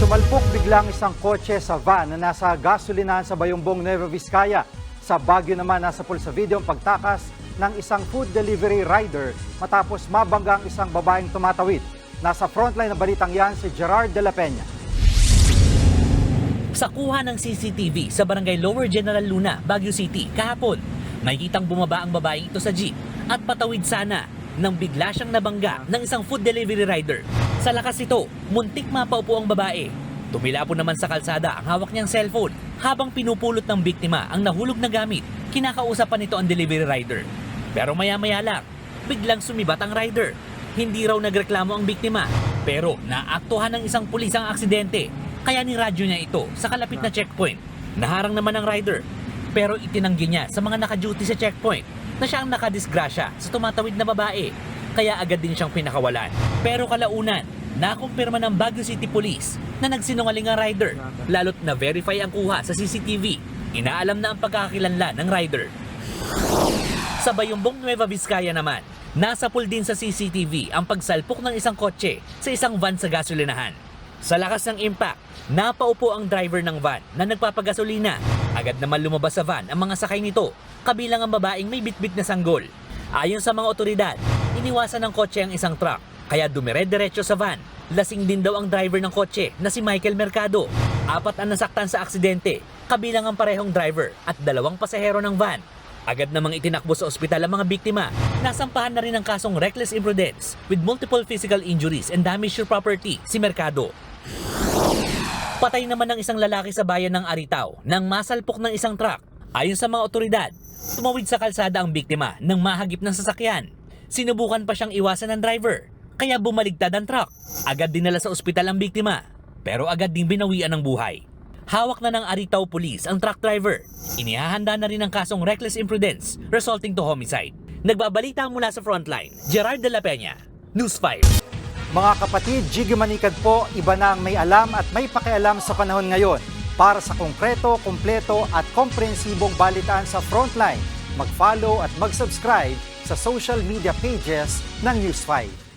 Sumalpok biglang isang kotse sa van na nasa gasolinahan sa Bayumbong Nueva Vizcaya. Sa Baguio naman nasa pul sa video ang pagtakas ng isang food delivery rider matapos mabangga ang isang babaeng tumatawid. Nasa frontline na balitang yan si Gerard de la Peña. Sa kuha ng CCTV sa Barangay Lower General Luna, Baguio City, kahapon, makikitang bumaba ang babaeng ito sa jeep at patawid sana nang bigla siyang nabangga ng isang food delivery rider. Sa lakas ito, muntik mapaupo ang babae. Tumila po naman sa kalsada ang hawak niyang cellphone habang pinupulot ng biktima ang nahulog na gamit. Kinakausapan nito ang delivery rider. Pero maya-maya lang, biglang sumibat ang rider. Hindi raw nagreklamo ang biktima, pero naaktuhan ng isang pulis ang aksidente kaya niradyo niya ito sa kalapit na checkpoint. Naharang naman ang rider, pero itinanggi niya sa mga naka-duty sa checkpoint na siya ang nakadisgrasya sa tumatawid na babae. Kaya agad din siyang pinakawalan. Pero kalaunan, nakumpirma ng Baguio City Police na nagsinungaling ang rider, lalo't na-verify ang kuha sa CCTV. Inaalam na ang pagkakakilanlan ng rider. Sa Bayumbong Nueva Vizcaya naman, nasa pool din sa CCTV ang pagsalpok ng isang kotse sa isang van sa gasolinahan. Sa lakas ng impact, napaupo ang driver ng van na nagpapagasolina. Agad naman lumabas sa van ang mga sakay nito, kabilang ang babaeng may bitbit na sanggol. Ayon sa mga otoridad, iniwasan ng kotse ang isang truck, kaya dumire-diretso sa van. Lasing din daw ang driver ng kotse na si Michael Mercado. Apat ang nasaktan sa aksidente, kabilang ang parehong driver at dalawang pasahero ng van. Agad namang itinakbo sa ospital ang mga biktima. Nasampahan na rin ang kasong reckless imprudence with multiple physical injuries and damage to property si Mercado. Patay naman ng isang lalaki sa bayan ng Aritaw nang masalpok ng isang truck. Ayon sa mga otoridad, tumawid sa kalsada ang biktima nang mahagip ng sasakyan. Sinubukan pa siyang iwasan ng driver, kaya bumaligtad ang truck. Agad dinala sa ospital ang biktima, pero agad ding binawian ng buhay. Hawak na ng Aritaw Police ang truck driver. Inihahanda na rin ang kasong reckless imprudence resulting to homicide. Nagbabalita mula sa frontline, Gerard de la Peña, News 5. Mga kapatid, Jiggy Manikad po, iba na ang may alam at may pakialam sa panahon ngayon. Para sa konkreto, kumpleto at komprehensibong balitaan sa Frontline, mag-follow at mag-subscribe sa social media pages ng News 5.